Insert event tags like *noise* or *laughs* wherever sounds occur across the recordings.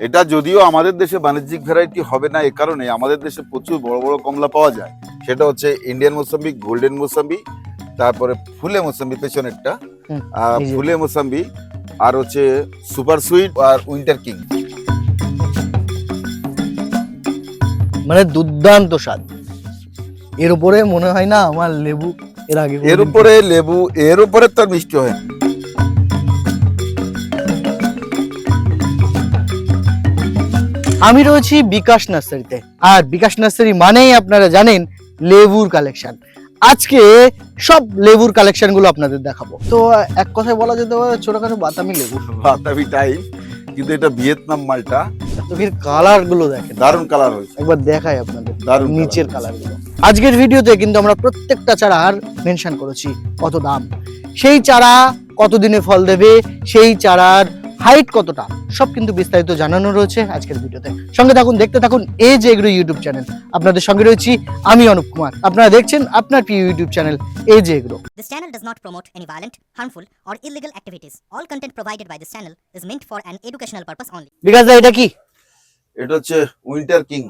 এটা যদিও আমাদের দেশে বাণিজ্যিক ভ্যারাইটি হবে না এ কারণে আমাদের দেশে প্রচুর বড় বড় কমলা পাওয়া যায় সেটা হচ্ছে ইন্ডিয়ান মোসাম্বি গোল্ডেন মোসাম্বি তারপরে ফুলে মোসাম্বি পেছনেরটা। ফুলে মোসাম্বি আর হচ্ছে সুপার সুইট আর উইন্টার কিং মানে দুর্দান্ত স্বাদ এর উপরে মনে হয় না আমার লেবু এর আগে এর উপরে লেবু এর উপরে তো মিষ্টি হয় না। আমি রয়েছি বিকাশ নার্সারিতে। আর বিকাশ নার্সারি মানেই আপনারা জানেন লেবুর কালেকশন। আজকে সব লেবুর কালেকশনগুলো আপনাদের দেখাবো। তো এক কথায় বলা যেতে পারে ছোটখাটো বাতামি লেবু। বাতামি টাইপ কিন্তু এটা ভিয়েতনাম মালটা। এর কালারগুলো দেখেন। দারুণ কালার হয়েছে। একবার দেখাই আপনাদের দারুণ নিচের কালারগুলো আজকের ভিডিওতে কিন্তু আমরা প্রত্যেকটা চারার মেনশন করেছি কত দাম। সেই চারা কতদিনে ফল দেবে সেই চারার হাইট কতটা সব কিন্তু বিস্তারিত জানানো রয়েছে আজকের ভিডিওতে। সঙ্গে থাকুন দেখতে থাকুন এই যে এগ্রো ইউটিউব চ্যানেল আপনাদের সঙ্গে রয়েছি আমি অনুপ কুমার। আপনারা দেখছেন আপনার প্রিয় ইউটিউব চ্যানেল এই যে agro This channel does not promote any violent, harmful, or illegal activities. All content provided by this channel is meant for an educational purpose only. Bikash da এটা কি? এটা হচ্ছে উইন্টার কিং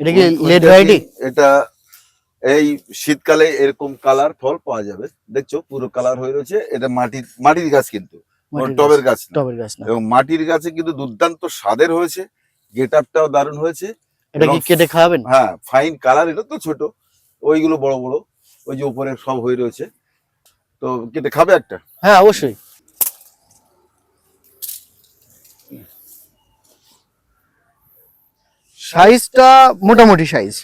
এটা কি lead variety এটা এই শীতকালে এরকম কালার ফল পাওয়া যাবে। দেখছ পুরো কালার হয়ে রয়েছে। এটা মাটির মাটির গাছ কিন্তু। কোনো টবের গাছ টবের গাছ না। এবং মাটির গাছে কিন্তু দুর্দান্ত স্বাদের হয়েছে গেট আপটাও দারুণ হয়েছে। এটা কি কেটে খাওয়াবেন? হ্যাঁ ফাইন কালার এটা তো ছোট। ওইগুলো বড় বড় ওই যে উপরে সব হয়ে রয়েছে। তো কেটে খাবে একটা? হ্যাঁ অবশ্যই। সাইজটা মোটামুটি সাইজ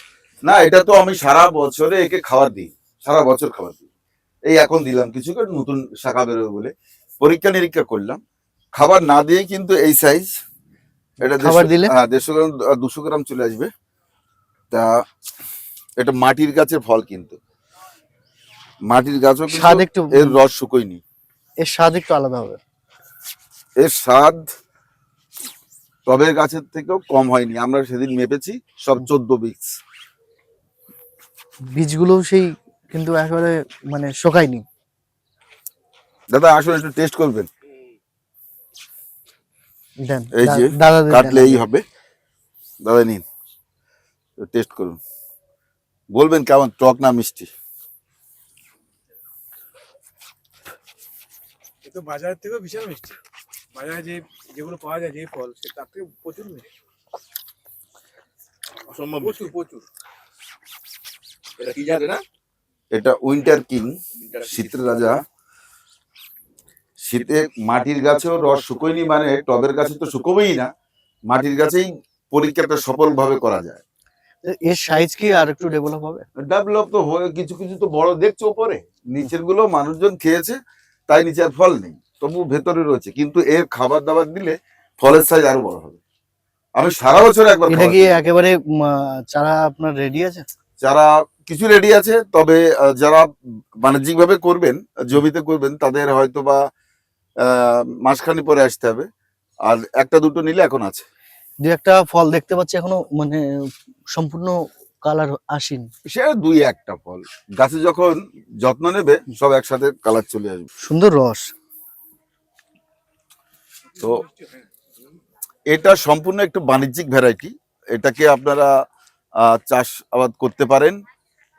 না এটা তো আমি সারা বছরে একে খাবার দিই সারা বছর খাবার দিই। এই এখন দিলাম কিছু নতুন শাখা বেরোবে বলে। পরীক্ষা নিরীক্ষা করলাম। খাবার না দিয়ে কিন্তু এই সাইজ এটা খাবার দিলে? হ্যাঁ দেড়শো গ্রাম দুশো গ্রাম চলে আসবে। তা এটা মাটির গাছের ফল কিন্তু। মাটির গাছও স্বাদ একটু এর রস শুকোয়নি। এর স্বাদ একটু আলাদা হবে। এর স্বাদ টবের গাছের থেকেও কম হয়নি। আমরা সেদিন মেপেছি সব চোদ্দ বিক্স বীজগুলো সেই কিন্তু একেবারে মানে শোকায়নি। দাদা আসুন একটু টেস্ট করবেন। এই যে, দাদা কাটলে এই হবে। দাদা নিন। টেস্ট করুন। বলবেন কেমন টক না মিষ্টি? এ তো বাজারের থেকেও বিশাল মিষ্টি। বাজারে যে যেগুলো পাওয়া যায় যে ফল সে তার থেকে প্রচুর মিষ্টি। অসম্ভব প্রচুর প্রচুর। এটা কি জানে না? এটা উইন্টার কিং শীতের রাজা। শীতে মাটির গাছেও রস শুকোয়নি মানে টবের গাছে তো শুকোবেই না। মাটির গাছেই পরীক্ষাটা সফল ভাবে করা যায়। এর সাইজ কি আর একটু ডেভেলপ হবে? ডেভেলপ তো হয়ে কিছু কিছু তো বড় দেখছ উপরে নিচেরগুলো মানুষজন খেয়েছে তাই নিচে আর ফল নেই। তবু ভেতরে রয়েছে কিন্তু এর খাবার দাবার দিলে ফলের সাইজ আরও বড় হবে। আমি সারা বছর একবার এটা কি একেবারে চারা আপনার রেডি আছে? যারা কিছু রেডি আছে তবে যারা বাণিজ্যিক ভাবে করবেন জমিতে করবেন তাদের হয়তো বা মাসখানি পরে আসতে হবে। আর একটা দুটো নিলে এখন আছে। দু একটা ফল দেখতে পাচ্ছি এখনও মানে সম্পূর্ণ কালার আসেনি। সে দুই একটা ফল। গাছে যখন যত্ন নেবে সব একসাথে কালার চলে আসবে। সুন্দর রস। তো এটা সম্পূর্ণ একটু বাণিজ্যিক ভ্যারাইটি এটাকে আপনারা চাষ আবাদ করতে পারেন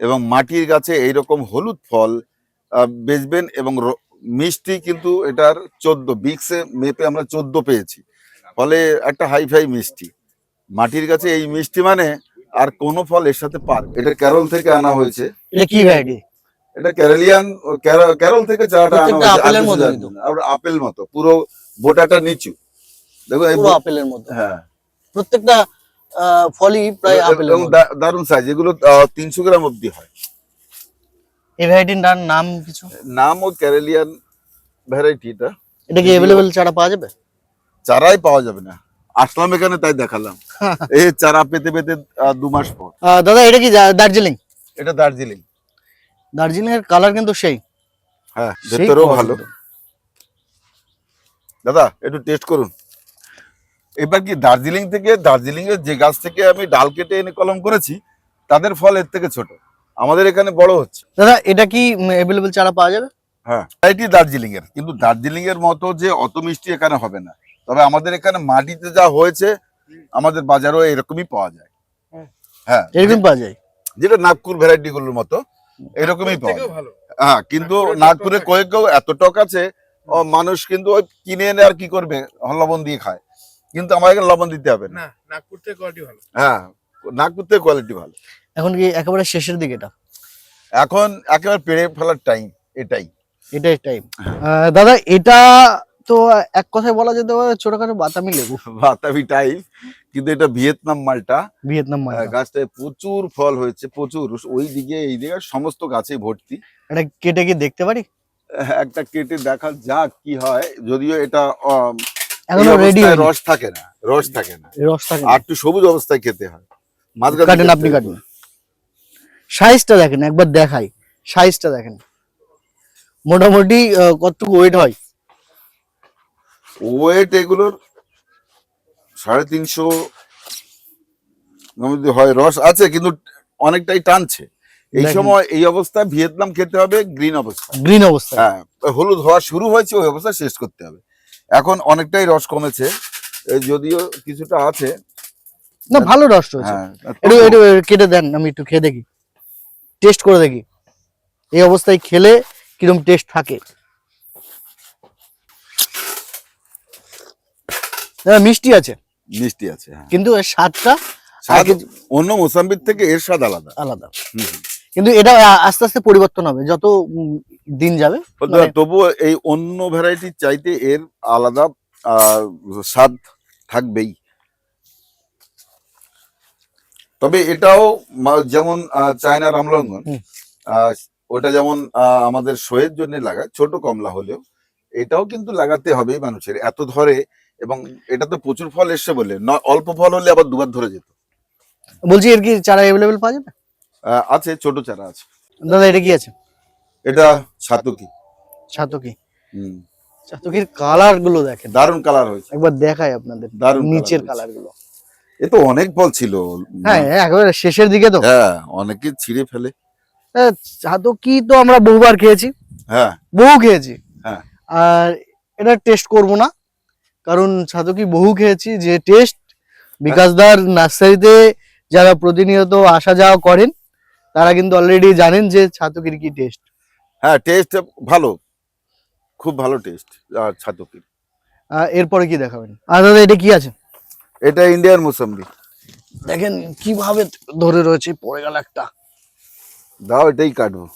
এবং মাটির গাছে এইরকম হলুদ ফল বেচবেন এবং মিষ্টি কিন্তু এটার চোদ্দ বিক্সে মেপে আমরা চোদ্দ পেয়েছি। ফলে একটা হাই ফাই মিষ্টি। মাটির কাছে এই মিষ্টি মানে আর কোনো ফল এর সাথে পার। এটা কেরল থেকে আনা হয়েছে। এটা কি ভ্যারাইটি এটা ক্যারেলিয়ান ক্যার- কেরল থেকে চারাটা আনা হয়েছে। আপেল মতো পুরো বোটাটা নিচু। দেখো পুরো আপেলের মতো। হ্যাঁ। প্রত্যেকটা ফলই প্রায় আপেলের এবং মতো। দা- দারুণ সাইজ এগুলো তিনশো গ্রাম অব্দি হয়। এই ভ্যারাইটির নাম কিছু? নাম ও ক্যারেলিয়ান ভ্যারাইটি এটা এটা কি অ্যাভেলেবেল চারা পাওয়া যাবে? চারাই পাওয়া যাবে না। আসলাম এখানে তাই দেখালাম। *laughs* এই চারা পেতে পেতে দু মাস পর। দাদা এটা কি দার্জিলিং? এটা দার্জিলিং। দার্জিলিং এর কালার কিন্তু সেই। হ্যাঁ ভেতরেও ভালো। দাদা একটু টেস্ট করুন। এবার কি দার্জিলিং থেকে দার্জিলিং এর যে গাছ থেকে আমি ডাল কেটে এনে কলম করেছি তাদের ফল এর থেকে ছোট। আমাদের এখানে বড় হচ্ছে। দাদা এটা কি অ্যাভেলেবেল চারা পাওয়া যাবে? হ্যাঁ। এটি দার্জিলিং এর কিন্তু দার্জিলিং এর মতো যে অত মিষ্টি এখানে হবে না। তবে আমাদের এখানে মাটিতে যা হয়েছে আমাদের বাজারেও এরকমই পাওয়া যায়। হ্যাঁ। হ্যাঁ। এরকম পাওয়া যায়? যেটা নাগপুর ভ্যারাইটি গুলোর মতো এরকমই পাওয়া যায়। ভালো। হ্যাঁ কিন্তু নাগপুরের নাগপুরে টক কয়ে কেউ এত টক আছে ও মানুষ কিন্তু ওই কিনে এনে আর কি করবে? লবণ দিয়ে খায়। কিন্তু আমার এখানে লবণ দিতে হবে না। না নাগপুর থেকে কোয়ালিটি ভালো। হ্যাঁ নাগপুর থেকে কোয়ালিটি ভালো। এখন কি একেবারে শেষের দিকে এটা? এখন একেবারে পেরে ফেলার টাইম এটাই। এটাই টাইম দাদা এটা তো এক কথায় বলা যেতে পারে ছোটখাটো বাতামি লেবু। *laughs* বাতামি টাইপ কিন্তু এটা ভিয়েতনাম মালটা। ভিয়েতনাম মাল গাছটায় প্রচুর ফল হয়েছে প্রচুর। ওই দিকে এই দিকে সমস্ত গাছে ভর্তি। এটা কেটে কি দেখতে পারি? একটা কেটে দেখা যাক কি হয়। যদিও এটা এখনও রেডি রস থাকে না রস থাকে না। রস থাকে আর একটু সবুজ অবস্থায় খেতে হয়। মাঝখান কাটেন আপনি কাটেন। হয়। সাইজটা দেখেন একবার দেখাই। সাইজটা দেখেন। মোটামুটি কতটুকু ওয়েট হয়? ওয়েট এগুলোর সাড়ে তিনশো হয় রস আছে কিন্তু অনেকটাই টানছে। এই সময় এই অবস্থায় ভিয়েতনাম খেতে হবে গ্রিন অবস্থা। গ্রিন অবস্থা। হ্যাঁ হলুদ হওয়া শুরু হয়েছে ওই অবস্থা শেষ করতে হবে। এখন অনেকটাই রস কমেছে যদিও কিছুটা আছে। না ভালো রস রয়েছে। হ্যাঁ কেটে দেন আমি একটু খেয়ে দেখি। টেস্ট করে দেখি। এই অবস্থায় খেলে কীরকম টেস্ট থাকে। মিষ্টি আছে? মিষ্টি আছে হ্যাঁ। কিন্তু এর স্বাদটা স্বাদ অন্য মোসাম্বির থেকে এর স্বাদ আলাদা। আলাদা। কিন্তু এটা আস্তে আস্তে পরিবর্তন হবে। যত দিন যাবে মানে- তবুও এই অন্য ভ্যারাইটির চাইতে এর আলাদা আহ, স্বাদ থাকবেই। তবে এটাও যেমন চায়না রামলঙ্গন ওটা যেমন আমাদের শোয়ের জন্য লাগায় ছোট কমলা হলেও এটাও কিন্তু লাগাতে হবে মানুষের এত ধরে এবং এটা তো প্রচুর ফল এসছে বলে অল্প ফল হলে আবার দুবার ধরে যেত। বলছি এর কি চারা অ্যাভেলেবেল পাওয়া যাবে? আছে ছোট চারা আছে। দাদা এটা কি আছে? এটা ছাতকি। ছাতকি। হুম। ছাতকির কালারগুলো দেখেন। দারুণ কালার হয়েছে। একবার দেখাই আপনাদের দারুণ colour নিচের। কালারগুলো। এ তো অনেক ফল ছিল। হ্যাঁ একেবারে শেষের দিকে তো। হ্যাঁ অনেকে ছিঁড়ে ফেলে। ছাতকি তো আমরা বহুবার খেয়েছি। হ্যাঁ। বহু খেয়েছি। হ্যাঁ। আর এটা টেস্ট করব না কারণ ছাতকি বহু খেয়েছি। যে টেস্ট বিকাশদার নার্সারিতে যারা প্রতিনিয়ত আসা যাওয়া করেন তারা কিন্তু অলরেডি জানেন যে ছাতকির কি টেস্ট। হ্যাঁ টেস্ট ভালো। খুব ভালো টেস্ট আর ছাতকির এরপরে কি দেখাবেন? আর দাদা এটা কি আছে? এটা ইন্ডিয়ান মোসাম্বি দেখেন কীভাবে ধরে রয়েছে পড়ে গেল একটা। দাও এটাই কাটবো।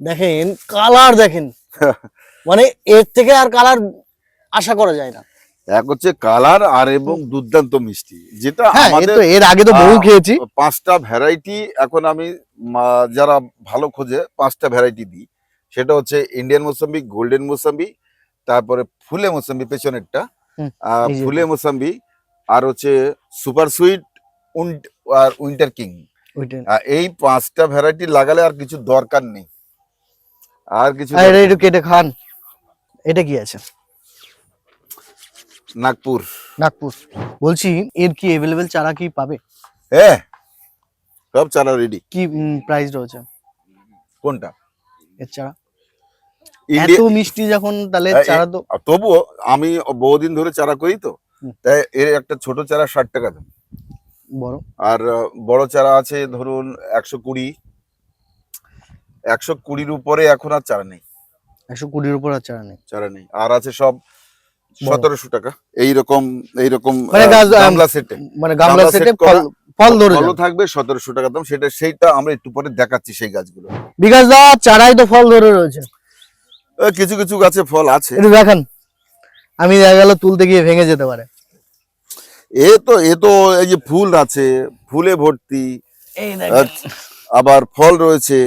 দেখেন কালার দেখেন। *laughs* মানে এর থেকে আর কালার আশা করা যায় না। এক হচ্ছে কালার আর এবং দুর্দান্ত মিষ্টি। যেটা হ্যাঁ আমাদের এর আগে তো বহু খেয়েছি। পাঁচটা ভ্যারাইটি এখন আমি যারা ভালো খোঁজে পাঁচটা ভ্যারাইটি দিই। সেটা হচ্ছে ইন্ডিয়ান মোসাম্বি গোল্ডেন মোসাম্বি তারপরে ফুলে মোসাম্বি পেছনেরটা। ফুলে মোসাম্বি আর হচ্ছে সুপার সুইট আর উইন্টার কিং। এই পাঁচটা ভ্যারাইটি লাগালে আর কিছু দরকার নেই। আর কিছু এটা একটু কেটে খান। এটা কি আছে? নাগপুর। নাগপুর। বলছি এর কি এভেলেবেল চারা কি পাবে? হ্যাঁ সব চারা রেডি কি প্রাইস রয়েছে? কোনটা? এর চারা। এত মিষ্টি যখন তাহলে চারা তো তবুও আমি বহুদিন ধরে চারা করি তো। তাই এর একটা ছোট চারা ষাট টাকা দাম। বড়? আর বড় চারা আছে ধরুন একশো কুড়ি। একশো কুড়ির উপরে এখন আর চারা নেই। একশো কুড়ির উপর আর চারা নেই। চারা নেই। আর আছে সব সতেরোশো টাকা। এইরকম এইরকম মানে গামলা সেটে মানে গামলা সেটে ফল ফল ধরে যাবে। থাকবে সতেরোশো টাকা দাম। সেটা সেইটা আমরা একটু পরে দেখাচ্ছি সেই গাছগুলো। বিকাশ দা চারাই তো ফল ধরে রয়েছে। কিছু কিছু গাছে ফল আছে। দেখান। আমি দেখা গেল তুলতে গিয়ে ভেঙে যেতে পারে। এ তো এ তো এই যে ফুল আছে ফুলে ভর্তি আবার ফল রয়েছে।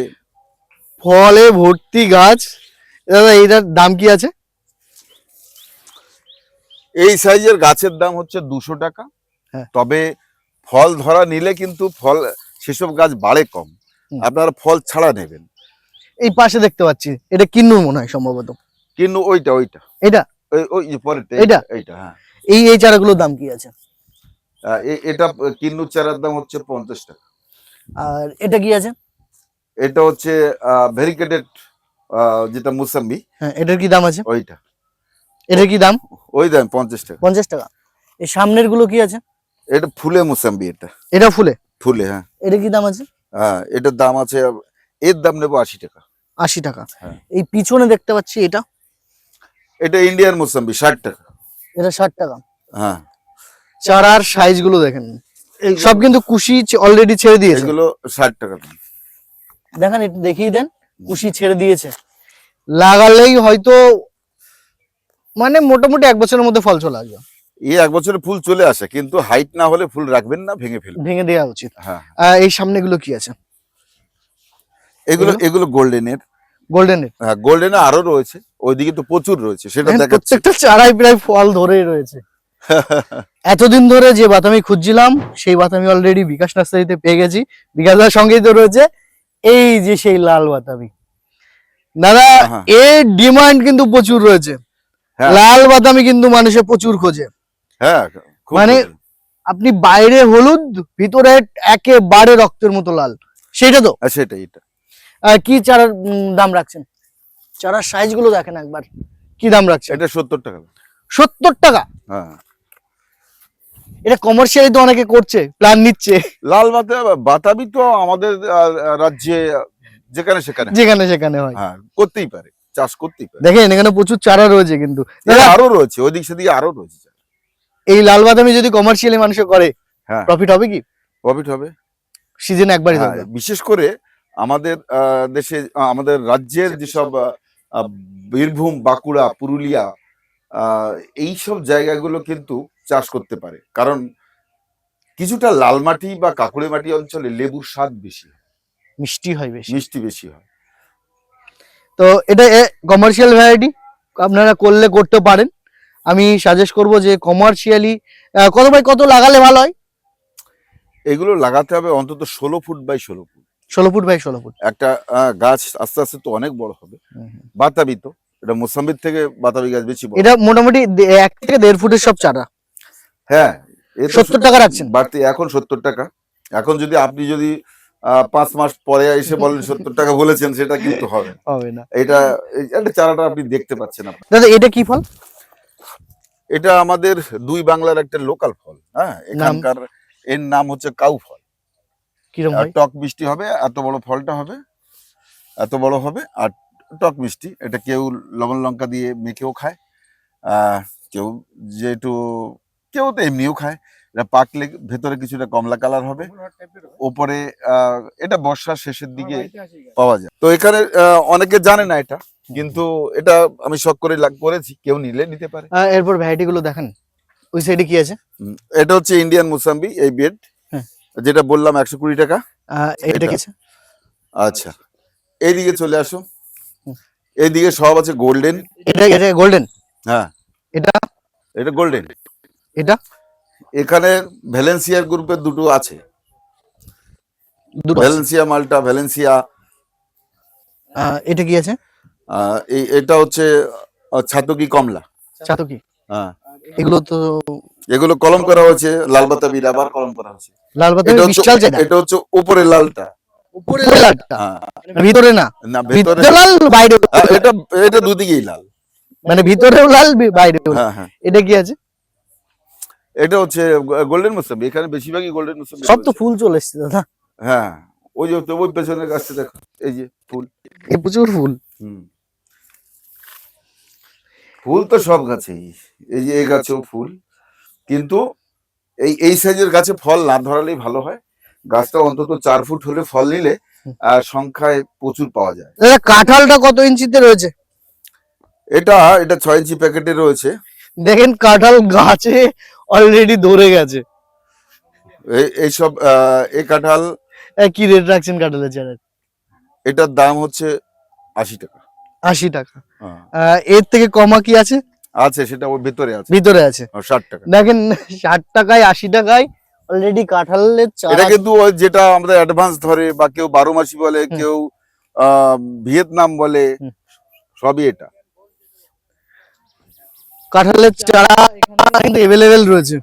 ফলে ভর্তি গাছ। দাদা এইটার দাম কি আছে? এই সাইজের গাছের দাম হচ্ছে দুশো টাকা। হ্যাঁ। তবে ফল ধরা নিলে কিন্তু ফল সেসব গাছ বাড়ে কম। আপনারা ফল ছাড়া নেবেন। এই পাশে দেখতে পাচ্ছি এটা কিন্নুর মনে হয় সম্ভবত। কিন্তু ওইটা ওইটা। এটা? ওই ওই যে পরেরটা এইটা? এইটা হ্যাঁ। এই এই চারাগুলোর দাম কি আছে? এটা কিন্নু চারার দাম হচ্ছে পঞ্চাশ টাকা। আর এটা কি আছে? এটা হচ্ছে ভেরিকেটেড যেটা মুসাম্বি। হ্যাঁ এটার কি দাম আছে? ওইটা। এটা কি দাম? ওই দাম পঞ্চাশ টাকা। পঞ্চাশ টাকা। এই সামনেরগুলো কি আছে? এটা ফুলে মোসাম্বি এটা। এটা ফুলে? ফুলে হ্যাঁ। এটা কি দাম আছে? হ্যাঁ এটার দাম আছে এর দাম নেব আশি টাকা। আশি টাকা। হ্যাঁ। এই পিছনে দেখতে পাচ্ছি এটা। এটা ইন্ডিয়ান মোসাম্বি ষাট টাকা। এটা ষাট টাকা। হ্যাঁ। চারার সাইজগুলো দেখেন। সব কিন্তু কুশি অলরেডি ছেড়ে দিয়েছে। এগুলো ষাট টাকা। দেখেন একটু দেখিয়ে দেন কুশি ছেড়ে দিয়েছে। লাগালেই হয়তো মানে মোটামুটি এক বছরের মধ্যে ফল চলে আসবে। এই এক বছরে ফুল চলে আসে কিন্তু হাইট না হলে ফুল রাখবেন না ভেঙে ফেলবেন। ভেঙে দেওয়া উচিত। হ্যাঁ। এই সামনে গুলো কি আছে? এগুলো এগুলো? গোল্ডেনের গোল্ডেনের হ্যাঁ গোল্ডেনে আরও রয়েছে ওইদিকে তো প্রচুর রয়েছে সেটা দেখাচ্ছি। প্রত্যেকটা চারাই প্রায় ফল ধরেই রয়েছে। এতদিন ধরে যে বাতামি খুঁজছিলাম সেই বাতামি অলরেডি বিকাশ নার্সারিতে পেয়ে গেছি। বিকাশের সঙ্গেই তো রয়েছে এই যে সেই লাল বাতামি দাদা হ্যাঁ। এর ডিমান্ড কিন্তু প্রচুর রয়েছে। হ্যাঁ। লাল বাদামি কিন্তু মানুষে প্রচুর খোঁজে। হ্যাঁ মানে- আপনি বাইরে হলুদ ভিতরে একেবারে রক্তের মতো লাল। সেটা তো? হ্যাঁ, সেটাই এটা। কি চারার দাম রাখছেন? চারার সাইজগুলো দেখেন একবার। কি দাম রাখছেন? এটা সত্তর টাকা। সত্তর টাকা? হ্যাঁ। এটা কমার্শিয়ালি তো অনেকে করছে প্ল্যান নিচ্ছে। লাল বাতা বাতাবি তো আমাদের রাজ্যে যেখানে সেখানে যেখানে সেখানে হয়। হ্যাঁ করতেই পারে চাষ করতেই পারে। দেখেন এখানে প্রচুর চারা রয়েছে কিন্তু। আরও রয়েছে ওদিক সেদিকে আরও রয়েছে এই লাল বাদামি যদি কমার্শিয়ালি মানুষ করে হ্যাঁ। প্রফিট হবে কি? প্রফিট হবে। সিজন একবারই হ্যাঁ, থাকবে। বিশেষ করে আমাদের আহ, দেশে আমাদের রাজ্যের যেসব বীরভূম বাঁকুড়া পুরুলিয়া আহ, এই সব জায়গাগুলো কিন্তু চাষ করতে পারে। কারণ কিছুটা লাল মাটি বা কাকুড়ে মাটি অঞ্চলে লেবুর স্বাদ বেশি মিষ্টি হয় বেশি। মিষ্টি বেশি হয়। তো এটা কমার্শিয়াল ভ্যারাইটি আপনারা করলে করতে পারেন। আমি সাজেস্ট করব যে কমার্শিয়ালি কত বাই কত লাগালে ভালো হয়? এগুলো লাগাতে হবে অন্তত ষোলো ফুট বাই ষোলো ফুট। ষোলো ফুট বাই ষোলো ফুট। একটা গাছ আস্তে আস্তে তো অনেক বড় হবে। বাতাবি তো। এটা মোসাম্বির থেকে বাতাবি গাছ বেশি এটা মোটামুটি এক থেকে দেড় ফুটের সব চারা। হ্যাঁ এ সত্তর টাকা রাখছেন। বাড়তি এখন সত্তর টাকা। এখন যদি আপনি যদি পাঁচ মাস পরে এসে বলেন সত্তর টাকা বলেছেন সেটা কিন্তু হবে না। হবে না। এটা এই- একটা চারাটা আপনি দেখতে পাচ্ছেন দাদা এটা কি ফল? এটা আমাদের দুই বাংলার একটা লোকাল ফল হ্যাঁ? এখানকার এর নাম হচ্ছে কাউ ফল। টক মিষ্টি হবে এত বড় ফলটা হবে এত বড় হবে আর টক মিষ্টি এটা কেউ লবণ লঙ্কা দিয়ে মেখেও খায়। আহ, কেউ যেটু কেউ তো এমনিও খায়। এটা পাকলে ভেতরে কিছুটা কমলা কালার হবে। ওপরে আহ, এটা বর্ষার শেষের দিকে পাওয়া যায়। তো এখানে আহ, অনেকে জানে না এটা কিন্তু এটা আমি শখ করে লাগ- করেছি। কেউ নিলে নিতে পারে। এরপর ভ্যারাইটি গুলো দেখান। ওই সাইডে কি আছে? হুম, এটা হচ্ছে ইন্ডিয়ান মুসাম্বি এই বেড হ্যাঁ। যেটা বললাম একশো কুড়ি টাকা। এটা? কি আচ্ছা। এইদিকে চলে আসো। এইদিকে সব আছে গোল্ডেন এটা এটা গোল্ডেন হ্যাঁ। এটা? এটা গোল্ডেন এটা? এখানে ভ্যালেন্সিয়ার গ্রুপের দুটো আছে। ভ্যালেন্সিয়া মালটা ভ্যালেন্সিয়া। এটা কি আছে? এই এটা হচ্ছে ছাতকি কমলা। চাতকি হ্যাঁ। এগুলো তো এগুলো কলম করা হয়েছে লাল বাতাবির আবার কলম করা হয়েছে। লাল এটা বিশাল হচ্ছে চাহিদা এটা হচ্ছে উপরে লালটা। উপরে লালটা? হ্যাঁ। ভিতরে না? না ভেতরে লাল বাইরে এটা এটা দুদিকেই লাল। মানে ভিতরেও লাল বাইরেও হ্যাঁ হ্যাঁ। এটা কি আছে? এটা হচ্ছে গোল্ডেন মুসাম্বি এখানে বেশিরভাগই গোল্ডেন মুসাম্বি সব তো ফুল চলে এসছে দাদা। হ্যাঁ ওই যে তো ওই পেছনের গাছটা দেখো এই যে ফুল। এই প্রচুর ফুল। হুম। ফুল তো সব গাছেই এই যে এই গাছেও ফুল। কিন্তু এই এই সাইজের গাছে ফল না ধরালেই ভালো হয়। গাছটা অন্তত চার ফুট হলে ফল নিলে আর সংখ্যায় প্রচুর পাওয়া যায়। কাঁঠালটা কত ইঞ্চিতে রয়েছে? এটা এটা ছয় ইঞ্চি প্যাকেটে রয়েছে। দেখেন কাঁঠাল গাছে অলরেডি ধরে গেছে। এই- এইসব এই কাঁঠাল কি রেট রাখছেন কাঁঠালের চারা? এটার দাম হচ্ছে আশি টাকা। আশি টাকা। হ্যাঁ। এর থেকে কমা কি আছে? আছে সেটা ওর ভেতরে আছে। ভিতরে আছে। ষাট টাকা। দেখেন ষাট টাকায় আশি টাকায় অলরেডি কাঁঠালের এটা কিন্তু যেটা আমাদের অ্যাডভান্স ধরে বা কেউ বারো মাসি বলে কেউ ভিয়েতনাম বলে সবই এটা। কাঁঠালের চারা এখানে কিন্তু এভেলেবেল রয়েছে।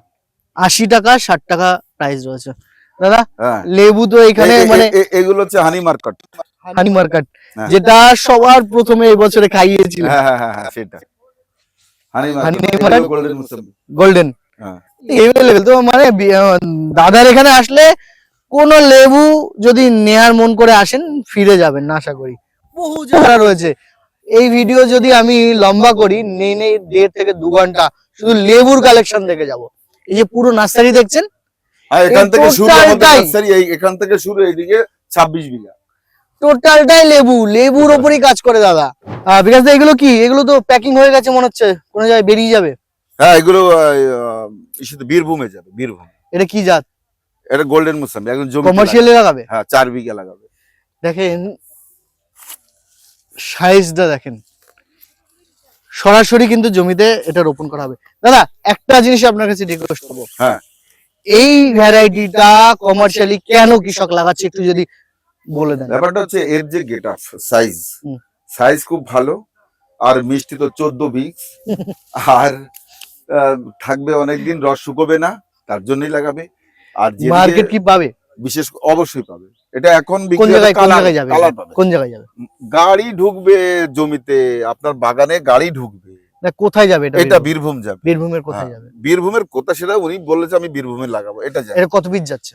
আশি টাকা ষাট টাকা প্রাইস রয়েছে। দাদা হ্যাঁ। লেবু তো এখানে মানে এগুলো হচ্ছে হানি মার্কেট হানি মার্কেট। যেটা সবার প্রথমে এই বছরে খাইয়েছিল হ্যাঁ হ্যাঁ হ্যাঁ হ্যাঁ, সেটা। Honey honey market market. Golden available তো মানে দাদার এখানে আসলে কোন লেবু যদি নেয়ার মন করে আসেন ফিরে যাবেন আশা করি। বহু জায়গা রয়েছে এই ভিডিও যদি আমি লম্বা করি নেই নেই দেড় থেকে দু ঘণ্টা শুধু লেবুর কালেকশন দেখে যাব। এই যে পুরো নার্সারি দেখছেন? এখান থেকে শুরু এখান থেকে শুরু এইদিকে ছাব্বিশ বিঘা। টোটালটাই লেবু লেবুর ওপরই কাজ করে দাদা। বিকাশ দা এগুলো কি? এগুলো তো প্যাকিং হয়ে গেছে মনে হচ্ছে। কোনো জায়গায় বেরিয়ে যাবে। হ্যাঁ এগুলো বীরভূমে যাবে বীরভূম। এটা কি জাত? এটা গোল্ডেন মুসাম্বি একদম জমি কমার্শিয়ালে লাগাবে? হ্যাঁ চার বিঘা লাগাবে। দেখেন সাইজটা দেখেন। সরাসরি কিন্তু জমিতে এটা রোপণ করা হবে। দাদা একটা জিনিস আপনার কাছে রিকোয়েস্ট করব। হ্যাঁ। এই ভ্যারাইটিটা কমার্শিয়ালি কেন কৃষক লাগাচ্ছে একটু যদি বলে দেন। ব্যাপারটা হচ্ছে এর যে গেট আপ সাইজ সাইজ খুব ভালো আর মিষ্টি তো চোদ্দ বিক্স আর থাকবে অনেকদিন রস শুকোবে না তার জন্যই লাগাবে। আর মার্কেট কি পাবে? বিশেষ অবশ্যই পাবে। এটা এখন কোন জায়গায় কোন জায়গায় যাবে? কোন জায়গায় যাবে? গাড়ি ঢুকবে জমিতে আপনার বাগানে গাড়ি ঢুকবে। না কোথায় যাবে এটা এটা বীরভূম? যাবে। বীরভূমের কোথায় হ্যাঁ, যাবে? বীরভূমের কোথা সেটা উনি বলেছে আমি বীরভূমে লাগাবো। এটা এটা কত পিস যাচ্ছে?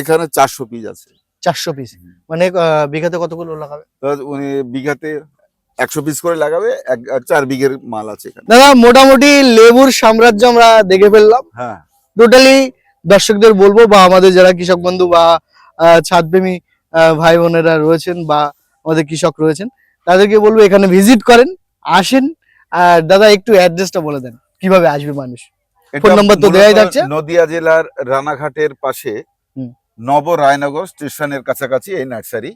এখানে চারশো পিস আছে। চারশো পিস মানে বিঘাতে কতগুলো লাগাবে? উনি বিঘাতে একশো পিস করে লাগাবে চার বিঘের মাল আছে দাদা মোটামুটি লেবুর সাম্রাজ্য আমরা দেখে ফেললাম। হ্যাঁ। টোটালি দর্শকদের বলব বা আমাদের যারা কৃষক বন্ধু বা ছাদপ্রেমী ভাই বোনেরা রয়েছেন বা আমাদের কৃষক রয়েছেন তাদেরকে বলব এখানে ভিজিট করেন আসেন আর দাদা একটু অ্যাড্রেসটা বলে দেন কীভাবে আসবে মানুষ? ফোন নাম্বার তো দেওয়াই থাকছে। নদিয়া জেলার রানাঘাটের পাশে নব রায়নগর স্টেশনের কাছাকাছি এই নার্সারি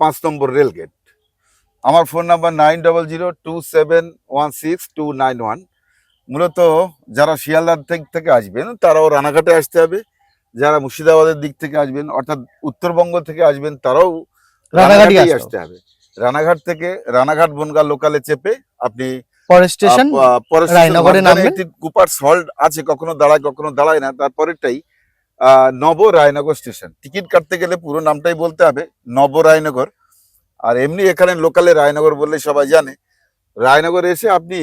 পাঁচ নম্বর রেলগেট। আমার phone number nine double zero two seven one six two nine one মূলত যারা শিয়ালদার দিক থেকে আসবেন তারাও রানাঘাটে আসতে হবে। যারা মুর্শিদাবাদের দিক থেকে আসবেন অর্থাৎ উত্তরবঙ্গ থেকে আসবেন তারাও রানাঘাটি আসতে হবে। রানাঘাট থেকে রানাঘাট বনগা লোকালে চেপে আপনি স্টেশন কুপার সল্ট আছে কখনো দাঁড়ায় কখনো দাঁড়ায় না। তারপরেরটাই আহ, নব রায়নগর স্টেশন টিকিট কাটতে গেলে পুরো নামটাই বলতে হবে নব রায়নগর। আর এমনি এখানে লোকালে রায়নগর বললে সবাই জানে। রায়নগর এসে আপনি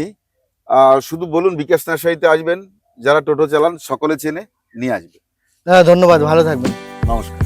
শুধু বলুন বিকাশ নার্সারিতে আসবেন যারা টোটো চালান সকলে চেনে নিয়ে আসবে। হ্যাঁ ধন্যবাদ ভালো থাকবেন। নমস্কার।